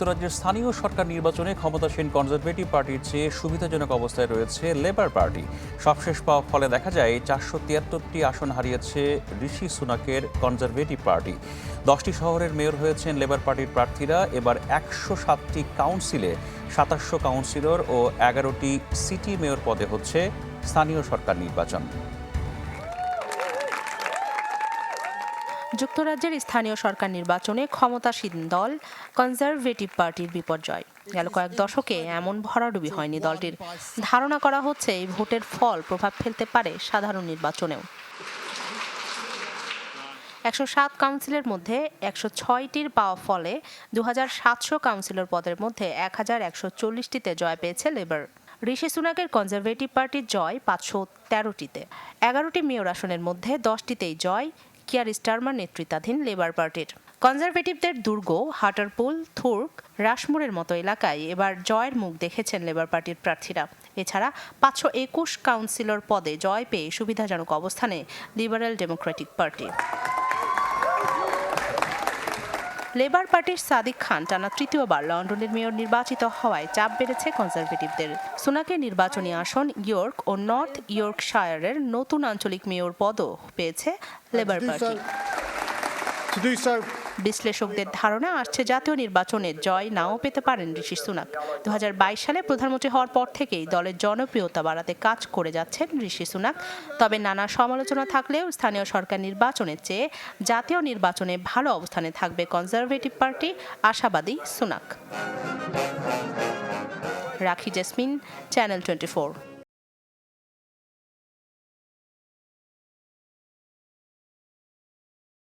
যুক্তরাজ্যের স্থানীয় সরকার নির্বাচনে ক্ষমতাসীন কনজারভেটিভ পার্টির চেয়ে সুবিধাজনক অবস্থায় রয়েছে লেবার পার্টি। সবশেষ পাওয়া ফলে দেখা যায়, চারশো তিয়াত্তরটি আসন হারিয়েছে ঋষি সুনাকের কনজারভেটিভ পার্টি। দশটি শহরের মেয়র হয়েছেন লেবার পার্টির প্রার্থীরা। এবার একশো সাতটি কাউন্সিলে সাতাশশো কাউন্সিলর ও এগারোটি সিটি মেয়র পদে হচ্ছে স্থানীয় সরকার নির্বাচন। যুক্তরাজ্যের স্থানীয় সরকার নির্বাচনে ক্ষমতাসীন দল কনজারভেটিভ পার্টির বিপর্যয়। গেল কয়েক দশকে এমন ভরাডুবি হয়নি দলটির। ধারণা করা হচ্ছে এই ভোটের ফল প্রভাব ফেলতে পারে সাধারণ নির্বাচনেও। একশো সাত কাউন্সিলের মধ্যে একশো ছয়টির পাওয়া ফলে দু হাজার সাতশো কাউন্সিলর পদের মধ্যে এক হাজার একশো চল্লিশটিতে জয় পেয়েছে লেবার। ঋষি সুনাকের কনজারভেটিভ পার্টির জয় পাঁচশো তেরোটিতে। এগারোটি মেয়র আসনের মধ্যে দশটিতেই জয় কিয়ার স্টারমার নেতৃত্বাধীন লেবার পার্টির। কনজারভেটিভদের দুর্গ, হাটারপুল, থুর্ক রাশমোরের মতো এলাকায় এবার জয়ের মুখ দেখেছেন লেবার পার্টির প্রার্থীরা। এছাড়া পাঁচশো একুশ কাউন্সিলর পদে জয় পেয়ে সুবিধাজনক অবস্থানে লিবারেল ডেমোক্রেটিক পার্টি। লেবার পার্টির সাদিক খান টানা তৃতীয়বার লন্ডনের মেয়র নির্বাচিত হওয়ায় চাপ বেড়েছে কনজারভেটিভদের। সোনাকে নির্বাচনী আসন ইয়র্ক ও নর্থ ইয়র্কশায়ারের নতুন আঞ্চলিক মেয়র পদও পেয়েছে লেবার পার্টি। বিশ্লেষকদের ধারণা আসছে জাতীয় নির্বাচনে জয় নাও পেতে পারেন ঋষি সুনাক। দু হাজার বাইশ সালে প্রধানমন্ত্রী হওয়ার পর থেকেই দলের জনপ্রিয়তা বাড়াতে কাজ করে যাচ্ছেন ঋষি সুনাক। তবে নানা সমালোচনা থাকলেও স্থানীয় সরকার নির্বাচনের চেয়ে জাতীয় নির্বাচনে ভালো অবস্থানে থাকবে কনজারভেটিভ পার্টি আশাবাদী Sunak. Rakhi Jesmin, channel twenty